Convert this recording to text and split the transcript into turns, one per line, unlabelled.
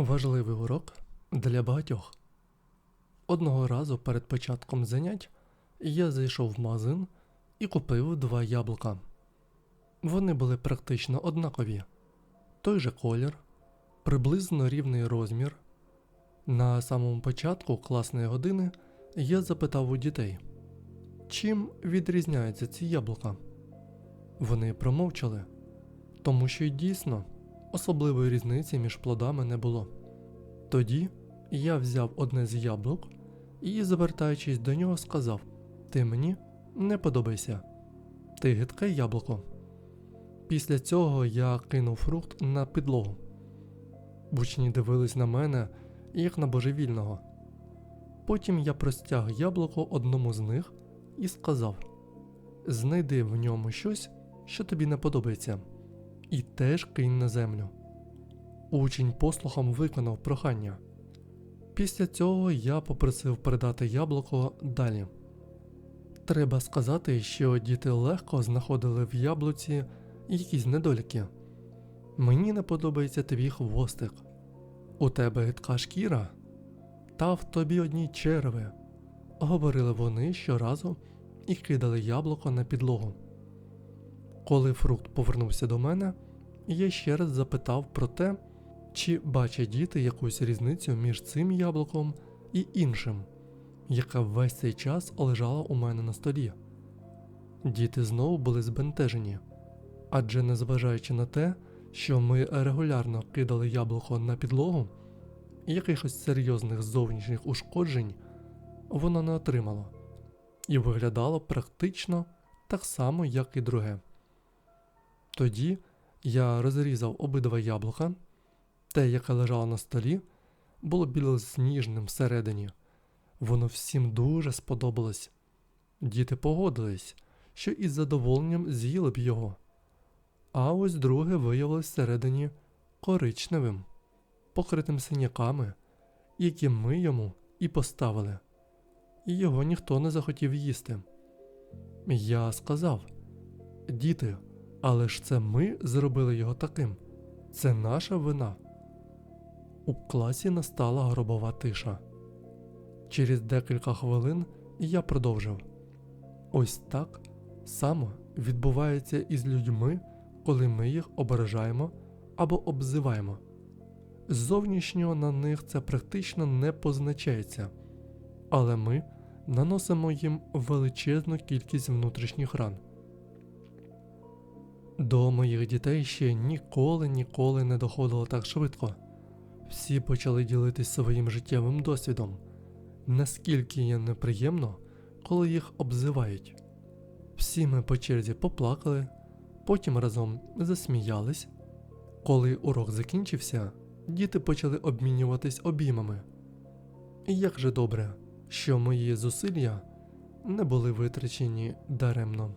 Важливий урок для багатьох. Одного разу перед початком занять я зайшов в магазин і купив два яблука. Вони були практично однакові, той же колір, приблизно рівний розмір. На самому початку класної години я запитав у дітей, чим відрізняються ці яблука. Вони промовчали, тому що дійсно особливої різниці між плодами не було. Тоді я взяв одне з яблук і, звертаючись до нього, сказав: Ти мені не подобайся, ти гидке яблуко. Після цього я кинув фрукт на підлогу. Учні дивились на мене як на божевільного. Потім я простяг яблуко одному з них і сказав: Знайди в ньому щось, що тобі не подобається, і теж кинь на землю. Учень послухом виконав прохання. Після цього я попросив передати яблуко далі. Треба сказати, що діти легко знаходили в яблуці якісь недоліки. Мені не подобається твій хвостик. У тебе гидка шкіра, та в тобі одні черви, говорили вони щоразу і кидали яблуко на підлогу. Коли фрукт повернувся до мене, я ще раз запитав про те, чи бачать діти якусь різницю між цим яблуком і іншим, яка весь цей час лежала у мене на столі. Діти знову були збентежені, адже незважаючи на те, що ми регулярно кидали яблуко на підлогу, якихось серйозних зовнішніх ушкоджень воно не отримало і виглядало практично так само, як і друге. Тоді я розрізав обидва яблука. Те, яке лежало на столі, було білосніжним всередині. Воно всім дуже сподобалось. Діти погодились, що із задоволенням з'їли б його. А ось друге виявилось всередині коричневим, покритим синяками, які ми йому і поставили. І його ніхто не захотів їсти. Я сказав: Діти, але ж це ми зробили його таким. Це наша вина. У класі настала гробова тиша. Через декілька хвилин я продовжив. Ось так само відбувається із людьми, коли ми їх ображаємо або обзиваємо. Зовнішнього на них це практично не позначається, але ми наносимо їм величезну кількість внутрішніх ран. До моїх дітей ще ніколи ніколи не доходило так швидко. Всі почали ділитись своїм життєвим досвідом, наскільки є неприємно, коли їх обзивають. Всі ми по черзі поплакали, потім разом засміялись. Коли урок закінчився, діти почали обмінюватись обіймами. І як же добре, що мої зусилля не були витрачені даремно.